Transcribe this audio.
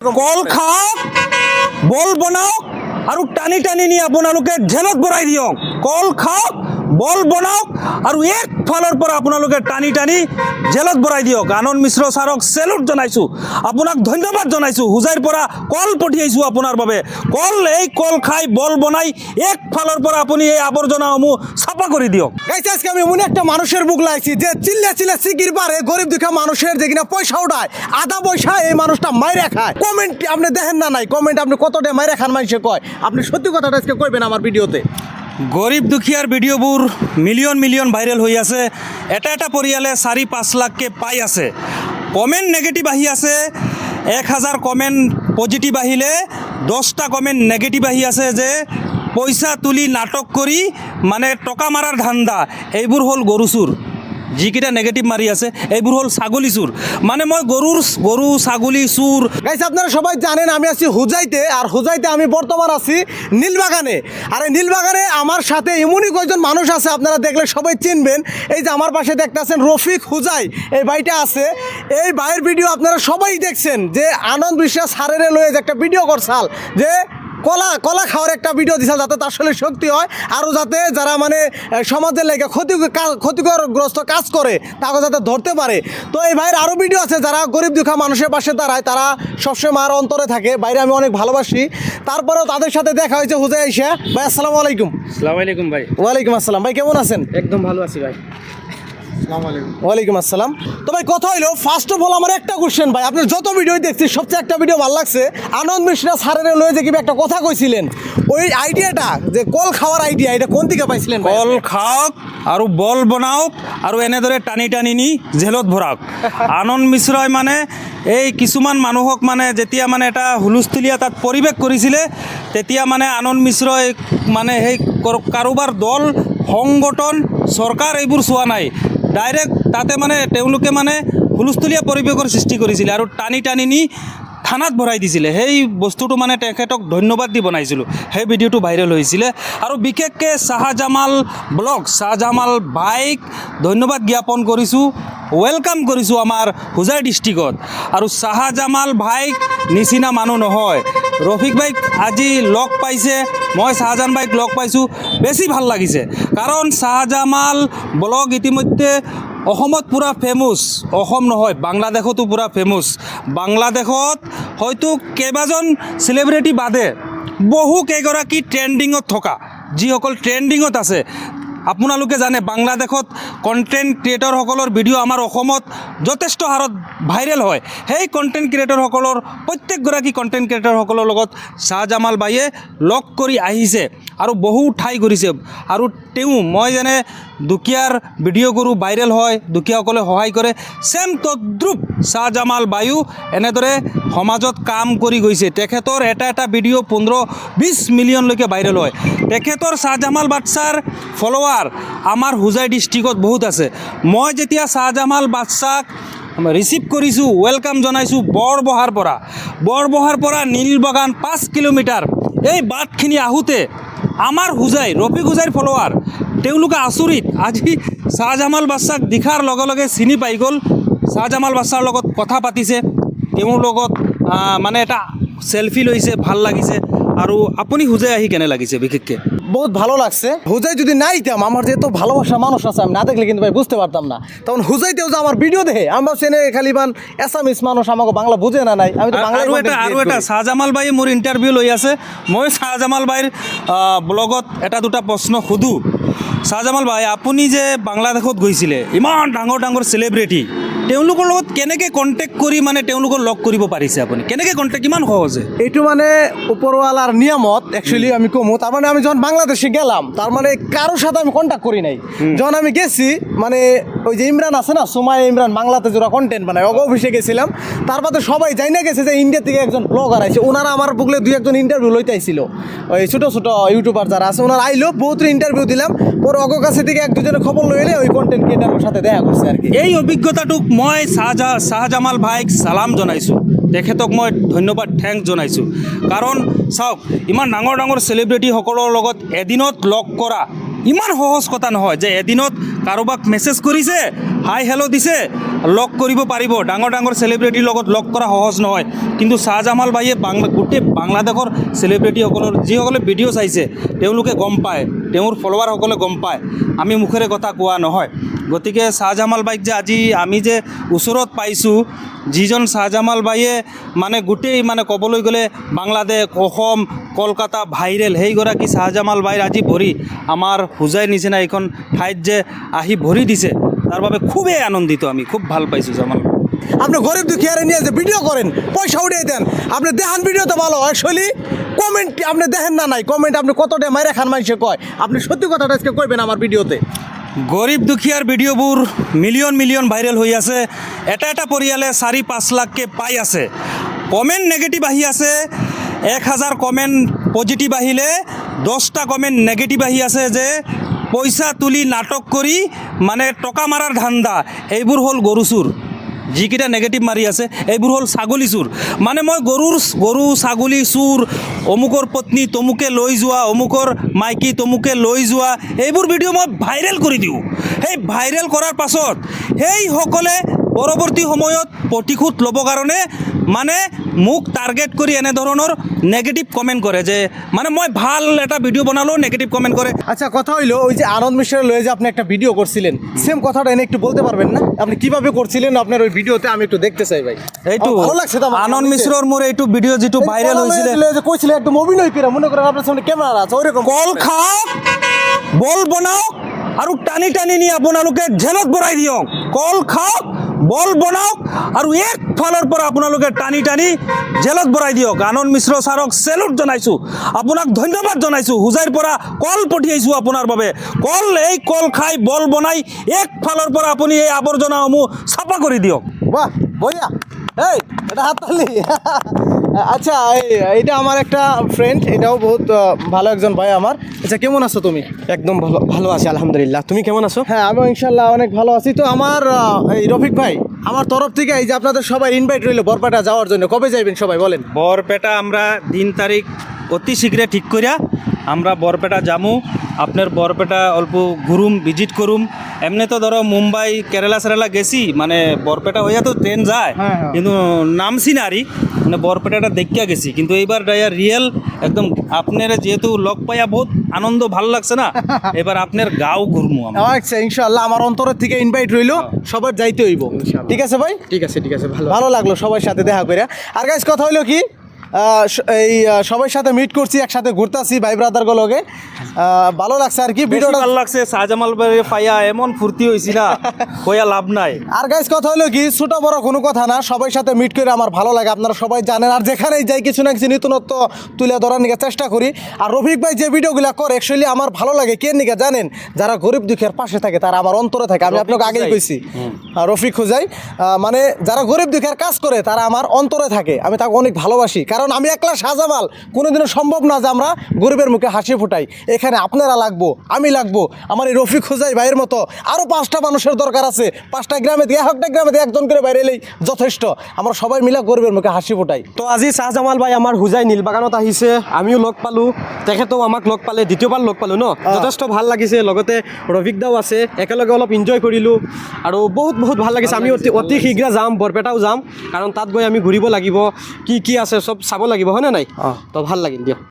Call খাওক বল বনাওক আৰু টানি টানি নি আপোনালোকে জেলত ভৰাই দিয়ক কল খাওক বল বনাওক আৰু এক ফালৰ পৰা আপোনালোকে টানি টানি জেলত ভৰাই দিয়ক। আনন্দ মিশ্ৰ ছাৰক চেলুট জনাইছোঁ। আপোনাক ধন্যবাদ জনাইছোঁ। হোজাইৰ পৰা কল পঠিয়াইছোঁ আপোনাৰ বাবে। কল, এই কল খাই বল বনাই এক ফালৰ পৰা আপুনি এই আৱৰ্জনাসমূহ চাফা কৰি দিয়ক। আজকে আমি এমন একটা মানুষের বুক লাগছি যে চিল্লা চিল্লা সিকির পারে গরিব দুঃখা মানুষের যে কিনা পয়সা উঠায়, আধা পয়সা এই মানুষটা মাইরা খায়। কমেন্ট আপনি দেখেন না নাই? কমেন্ট আপনি কতটা মাইরা খান মানুষে কয়? আপনি সত্যি কথাটা আজকে কইবেন আমার ভিডিওতে। গৰীব দুখীয়াৰ ভিডিঅ'বোৰ মিলিয়ন মিলিয়ন ভাইৰেল হৈ আছে। এটা এটা পৰিয়ালে চাৰি পাঁচ লাখকৈ পাই আছে। কমেণ্ট নেগেটিভ আহি আছে। এক হাজাৰ কমেণ্ট পজিটিভ আহিলে। দহটা কমেণ্ট নেগেটিভ আহি আছে যে পইচা তুলি নাটক কৰি মানে টকা মাৰাৰ ধান্দা। এইবোৰ হ'ল গৰু চুৰ যিকেইটা নেগেটিভ মাৰি আছে, এইবোৰ হ'ল ছাগলী চুৰ। মানে মই গৰুৰ গৰু, ছাগলী, চুৰ। গাইছে, আপনারা সবাই জানেন, আমি আছি হুজাইতে, আর হুজাইতে আমি বর্তমান আছি নীলবাগানে। আর এই নীলবাগানে আমার সাথে এমনই কয়েকজন মানুষ আছে, আপনারা দেখলে সবাই চিনবেন। এই যে আমার পাশে দেখতে আছেন রফিক হুজাই, এই ভাইটা আছে। এই ভাইয়ের ভিডিও আপনারা সবাই দেখছেন, যে আনন্দ বিশ্বাস হারেরে লয়ে যে একটা ভিডিও করছাল যে কলা কলা খাওয়ার একটা ভিডিও দিছে যাতে তার শরীরে শক্তি হয় আরও যাতে যারা মানে সমাজের লেগে ক্ষতি ক্ষতিকরগ্রস্ত কাজ করে তাকে যাতে ধরতে পারে। তো এই ভাইয়ের আরও ভিডিও আছে যারা গরিব দুঃখা মানুষের পাশে দাঁড়ায় তারা সবসময় মার অন্তরে থাকে। বাইরে আমি অনেক ভালোবাসি। তারপরেও তাদের সাথে দেখা হয়েছে হুজাই আইসা ভাই আসসালামু আলাইকুম। সালাম আলাইকুম ভাই। ওয়ালাইকুম আসসালাম। ভাই কেমন আছেন? একদম ভালো আছি ভাই। ওয়ালাইকুম আসসালাম। তো ভাই কথা হইল ফার্স্ট অফ অল আমার একটা কোশ্চেন ভাই আপনার যত ভিডিও দেখছি সবচেয়ে একটা ভিডিও ভালো লাগছে। আনন্দ মিশ্রা স্যারের লয়ে যে কি একটা কথা কইছিলেন ওই আইডিয়াটা যে কল খাওয়ার আইডিয়া এটা কোন দিকে পাইছিলেন ভাই কল খাওক আৰু বল বনাওক আৰু এনেদৰে টানি টানি নি জেলত ভৰাওক আনন্দ মিশ্ৰই মানে এই কিছুমান মানুহক মানে যেতিয়া মানে এটা হুলস্থুলীয়া তাত পৰিৱেশ কৰিছিলে তেতিয়া মানে আনন্দ মিশ্ৰই মানে সেই কৰ- কাৰোবাৰ দল সংগঠন চৰকাৰ এইবোৰ চোৱা নাই। ডাইৰেক্ট তাতে মানে তেওঁলোকে মানে হুলস্থুলীয়া পৰিৱেশৰ সৃষ্টি কৰিছিলে আৰু টানি টানি নি থানাত ভৰাই দিছিলে। সেই বস্তুটো মানে তেখেতক ধন্যবাদ দি বনাইছিলোঁ। সেই ভিডিঅ'টো ভাইৰেল হৈছিলে। আৰু বিশেষকৈ চাহজামাল ব্লগ চাহজামাল বাইক, ধন্যবাদ জ্ঞাপন কৰিছোঁ, ৱেলকাম কৰিছোঁ আমাৰ হোজাই ডিষ্ট্ৰিক্টত। আৰু চাহজামাল ভাইক নিচিনা মানুহ নহয়। ৰফিক ভাইক আজি লগ পাইছে, মই চাহজাহান ভাইক লগ পাইছোঁ, বেছি ভালো লাগিছে। কাৰণ চাহজামাল ব্লগ ইতিমধ্যে অসমত পূৰা ফেমাছ অসম নহয়, বাংলাদেশতো পূৰা ফেমাছ বাংলাদেশত হয়তো কেইবাজন চেলিব্ৰিটি বাদে, বহু কেইগৰাকী ট্ৰেণ্ডিঙত থকা, যিসকল ট্ৰেণ্ডিঙত আছে আপোনালোকে জানে, বাংলাদেশত কণ্টেণ্ট ক্ৰিয়েটৰসকলৰ ভিডিঅ' আমাৰ অসমত যথেষ্ট হাৰত ভাইৰেল হয়। সেই কণ্টেণ্ট ক্ৰিয়েটৰসকলৰ প্ৰত্যেকগৰাকী কণ্টেণ্ট ক্ৰিয়েটৰসকলৰ লগত শ্বাহজামাল বাইয়ে লগ কৰি আহিছে আৰু বহু ঠাই ঘূৰিছে। আৰু তেওঁ, মই যেনে দুখীয়াৰ ভিডিঅ' কৰোঁ ভাইৰেল হয়, দুখীয়াসকলে সহায় কৰে ছেম তদ্ৰুপ শ্বাহজামাল বায়ু এনেদৰে সমাজত কাম কৰি গৈছে। তেখেতৰ এটা এটা ভিডিঅ' পোন্ধৰ বিছ মিলিয়নলৈকে ভাইৰেল হয়। তেখেতৰ শ্বাহজামাল বাদছাৰ ফলোৱাৰ আমাৰ হোজাই ডিষ্ট্ৰিক্টত বহুত আছে। মই যেতিয়া শ্বাহজামাল বাদছাক ৰিচিভ কৰিছোঁ ৱেলকাম জনাইছোঁ বৰবহাৰ পৰা। বৰবহাৰ পৰা নীলবাগান পাঁচ কিলোমিটাৰ। এই বাটখিনি আহোঁতে আমাৰ হোজাই, ৰফিক হোজাইৰ ফলোৱাৰ তেওঁলোকে আচৰিত। আজি শ্বাহজামাল বাদছাক দিখাৰ লগে লগে চিনি পাই গ'ল। শ্বাহজামাল বাদছাৰ লগত কথা পাতিছে। তেওঁৰ লগত মানে এটা চেলফি লৈছে, ভালো লাগিছে। আৰু আপুনি হোজাই আহি কেনে লাগিছে, বিশেষকৈ? বহুত ভালো লাগছে। হুজাই যদি না আইতাম আমার যেহেতু ভালোবাসা মানুষ আছে আমি না দেখলে কিন্তু ভাই বুঝতে পারতাম না। তখন হুজাইতেও যে আমার ভিডিও দেখে আমি ভাবছি এনে খালি বান এসামিস মানুষ আমাকে বাংলা বুঝে না নাই। আমি তো বাংলা আৰু এটা আৰু এটা শ্বাহজামাল বাই মোৰ ইণ্টাৰভিউ লৈ আছে। মই শ্বাহজামাল বাইৰ ব্লগত এটা দুটা প্ৰশ্ন সোধোঁ। শ্বাহজামাল বাই আপুনি যে বাংলাদেশত গৈছিলে ইমান ডাঙৰ ডাঙৰ চেলিব্ৰিটি তেওঁলোকৰ লগত কেনেকৈ কণ্টেক্ট কৰি মানে তেওঁলোকক লগ কৰিব পাৰিছে আপুনি? কেনেকৈ কণ্টেক্ট কিমান সহজে? এইটো মানে ওপৰৱালাৰ নিয়মত একচুৱেলি আমি কমো তার মানে আমি যখন বাংলাদেশে গেলাম তাৰমানে কাৰো কারোর সাথে আমি কন্ট্যাক্ট করি নাই। যখন আমি গেছি মানে ওই যে ইমরান আছে না সুমাই ইমরান, বাংলাতে যারা কন্টেন্ট বানায়। ওকে অফিসে গেছিলাম, তার বাদে সবাই যাই না গেছে যে ইন্ডিয়া থেকে একজন ব্লগার আছে ওনারা আমার বুকলে দুই একজন ইন্টারভিউ লইতে আইছিল ওই ছোটো ছোটো ইউটিউবার যারা আছে, ওনারা আইলো বহুত ইন্টারভিউ দিলাম। পরে অগ কাছে থেকে এক দুজনে খবর লইলে ওই কন্টেন্ট ক্রিয়েটারের সাথে দেখা করছে আর কি। এই অভিজ্ঞতাটোক মই শ্বাহজাহ শ্বাহজামাল ভাইক চালাম জনাইছোঁ। তেখেতক মই ধন্যবাদ থেংকছ জনাইছোঁ। কাৰণ চাওক, ইমান ডাঙৰ ডাঙৰ চেলিব্ৰিটিসকলৰ লগত এদিনত লগ কৰা ইমান সহজ কথা নহয় যে এদিনত কাৰোবাক মেছেজ কৰিছে হাই হেল্ল' দিছে, লগ কৰিব পাৰিব। ডাঙৰ ডাঙৰ চেলিব্ৰিটিৰ লগত লগ কৰা সহজ নহয়। কিন্তু শ্বাহজামাল ভাইয়ে বাংলা গোটেই বাংলাদেশৰ চেলিব্ৰিটিসকলৰ যিসকলে ভিডিঅ' চাইছে, তেওঁলোকে গম পায়। তেওঁৰ ফলোৱাৰসকলে গম পায়। আমি মুখেৰে কথা কোৱা নহয়। গতিকে শ্বাহজামাল বাইক যে আজি আমি যে ওচৰত পাইছোঁ, যিজন শ্বাহজামাল বাইয়ে মানে গোটেই মানে ক'বলৈ গ'লে বাংলাদেশ, অসম, কলকাতা, ভাইৰেল, সেইগৰাকী শ্বাহজামাল বাইৰ আজি ভৰি আমাৰ হোজাইৰ নিচিনা এইখন ঠাইত যে আহি ভৰি দিছে, তাৰ বাবে খুবেই আনন্দিত আমি, খুব ভালো পাইছোঁ জামাল আপনি গরিব দুঃখিয়ারে নিয়ে যে ভিডিও করেন, পয়সা উঠিয়ে দেন। আপনি দেখান ভিডিও তো ভালো অ্যাকচুয়ালি কমেন্ট আপনি দেখেন না নাই? কমেন্ট আপনি কতটা মাইরে খান মানুষে কয়? আপনি সত্যি কথাটা আজকে কইবেন আমার ভিডিওতে। গৰীব দুখীয়াৰ ভিডিঅ'বোৰ মিলিয়ন মিলিয়ন ভাইৰেল হৈ আছে। এটা এটা পৰিয়ালে চাৰি পাঁচ লাখকৈ পাই আছে। কমেণ্ট নেগেটিভ আহি আছে। এক হাজাৰ কমেণ্ট পজিটিভ আহিলে দহটা কমেণ্ট নেগেটিভ আহি আছে যে, পইচা তুলি নাটক কৰি মানে টকা মাৰাৰ ধান্দা, এইবোৰ হ'ল গৰু চুৰ। যিকেইটা নেগেটিভ মাৰি আছে, এইবোৰ হ'ল ছাগলী চোৰ। মানে মই গৰুৰ গৰু, ছাগলী, চোৰ, অমুকৰ পত্নী তমুকে লৈ যোৱা, অমুকৰ মাইকী তমুকে লৈ যোৱা, এইবোৰ ভিডিঅ' মই ভাইৰেল কৰি দিওঁ। সেই ভাইৰেল কৰাৰ পাছত, সেইসকলে পৰৱৰ্তী সময়ত প্ৰতিশোধ ল'ব কাৰণে মানে মোক টাৰ্গেট কৰি এনেধৰণৰ নেগেটিভ কমেণ্ট কৰে যে মানে মই ভালো এটা ভিডিঅ' বনালেও নেগেটিভ কমেণ্ট কৰে। আচ্ছা কথা হইল ওই যে আনন্দ মিশ্রের লয়ে যে আপনি একটা ভিডিও করছিলেন সেম কথাটা এনে একটু বলতে পারবেন না? আপনি কীভাবে করছিলেন আপনার ওই ভিডিওতে আমি একটু দেখতে চাই ভাই। এইটো ভালো লাগছে তো আনন্দ মিশ্ৰৰ মোৰ এইটো ভিডিঅ' যিটো হৈছিলে লয়ে যে কইছিলেন একদম অভিনয় করে মনে করেন আপনার সামনে ক্যামেরা আছে ওইরকম। কল খাওক বল বনাওক আৰু টানি টানি নি আপোনালোকে জেলত ভৰাই দিয়ক কল খাওক বল বনাওক আৰু এক ফালৰ পৰা আপোনালোকে টানি টানি জেলত ভৰাই দিয়ক। আনন্দ মিশ্ৰ ছাৰক চেলুট জনাইছোঁ। আপোনাক ধন্যবাদ জনাইছোঁ। হোজাইৰ পৰা কল পঠিয়াইছোঁ আপোনাৰ বাবে। কল, এই কল খাই বল বনাই এক ফালৰ পৰা আপুনি এই আৱৰ্জনাসমূহ চাফা কৰি দিয়ক। বাহ বইয়া এই, এটা হাততালি আচ্ছা এটা আমার একটা ফ্রেন্ড এটাও বহুত ভালো একজন ভাই আমার। আচ্ছা কেমন আছো তুমি? একদম ভালো ভালো আছি আলহামদুলিল্লাহ। তুমি কেমন আছো? হ্যাঁ আমি ইনশাল্লাহ অনেক ভালো আছি। তো আমার এই রফিক ভাই আমার তরফ থেকে এই যে আপনাদের সবাই ইনভাইট রইল বরপেটা যাওয়ার জন্য কবে যাইবেন সবাই বলেন? বরপেটা আমরা দিন তারিখ অতি শীঘ্রে ঠিক করিয়া আমরা বরপেটা যামু আপনার বরপেটা অল্প ঘুরুম ভিজিট করুম। এমনি তো ধরো মুম্বাই কেরালা সেরালা গেছি মানে বরপেটা হইয়া তো ট্রেন যায় হ্যাঁ, হ্যাঁ। কিন্তু নামছি না আরই মানে বরপেটাটা দেখিয়া গেছি। কিন্তু এইবার ডাইয়া রিয়েল একদম আপনার যেহেতু লগ পাইয়া বহুত আনন্দ ভালো লাগছে না এবার আপনার গাও ঘুরমু আচ্ছা ইনশাল্লাহ আমার অন্তরের থেকে ইনভাইট রইল সবার যাইতে হইব। ঠিক আছে ভাই? ঠিক আছে ঠিক আছে ভালো। ভালো লাগল সবার সাথে দেখা করে আর গাইজ কথা হইল কি? এই সবার সাথে মিট করছি একসাথে ঘুরতাছি ভাই ব্রাদার গুলোকে ভালো লাগছে আর কি? ভিডিওটা ভালো লাগছে শাহজামাল পাইয়া এমন ফুর্তি হয়েছি না কইয়া লাভ নাই। আর গাইজ কথা হলো কি ছোট বড় কোনো কথা না সবার সাথে মিট করে আমার ভালো লাগে আপনারা সবাই জানেন। আর যেখানেই যাই কিছু না কিছু নতুনত্ব তুলে ধরার নিকে চেষ্টা করি। আর রফিক ভাই যে ভিডিওগুলো করে অ্যাকচুয়ালি আমার ভালো লাগে কে নিকে জানেন? যারা গরিব দুঃখের পাশে থাকে তারা আমার অন্তরে থাকে। আমি আপনাকে আগেই। কইছি। আর রফিক খুজাই। মানে যারা গরিব দুঃখের কাজ করে তারা আমার অন্তরে থাকে। আমি তাকে অনেক ভালোবাসি। কারণ আমি একলা সাজামাল কোনোদিনও সম্ভব না যে আমরা গরিবের মুখে হাসি ফুটাই। এখানে আপনারা লাগবো আমি লাগবো আমার এই রফিক খুজাই ভাইয়ের মতো আরও পাঁচটা মানুষের দরকার আছে। পাঁচটা গ্রামে দিয়ে একটা গ্রামে দিয়ে একজন করে বাইরে এলেই যথেষ্ট। আমরা সবাই মিলে গরিবের মুখে হাসি ফুটাই। তো আজি শ্বাহজামাল ভাই আমাৰ হোজাই নীলবাগানত আহিছে আমিও লগ পালোঁ। তেখেতেও আমাক লগ পালে দ্বিতীয়বাৰ লগ পালোঁ ন? যথেষ্ট ভালো লাগিছে লগতে ৰফিক দাও আছে একেলগে অলপ এনজয় কৰিলোঁ। আৰু বহুত বহুত ভালো লাগিছে আমি অতি অতি শীঘ্ৰে যাম বৰপেটাও যাম কাৰণ তাত গৈ আমি ঘূৰিব লাগিব। কি কি আছে চব চাব লাগিব হয়নে নাই? তো ভাল লাগিল দিয়ক।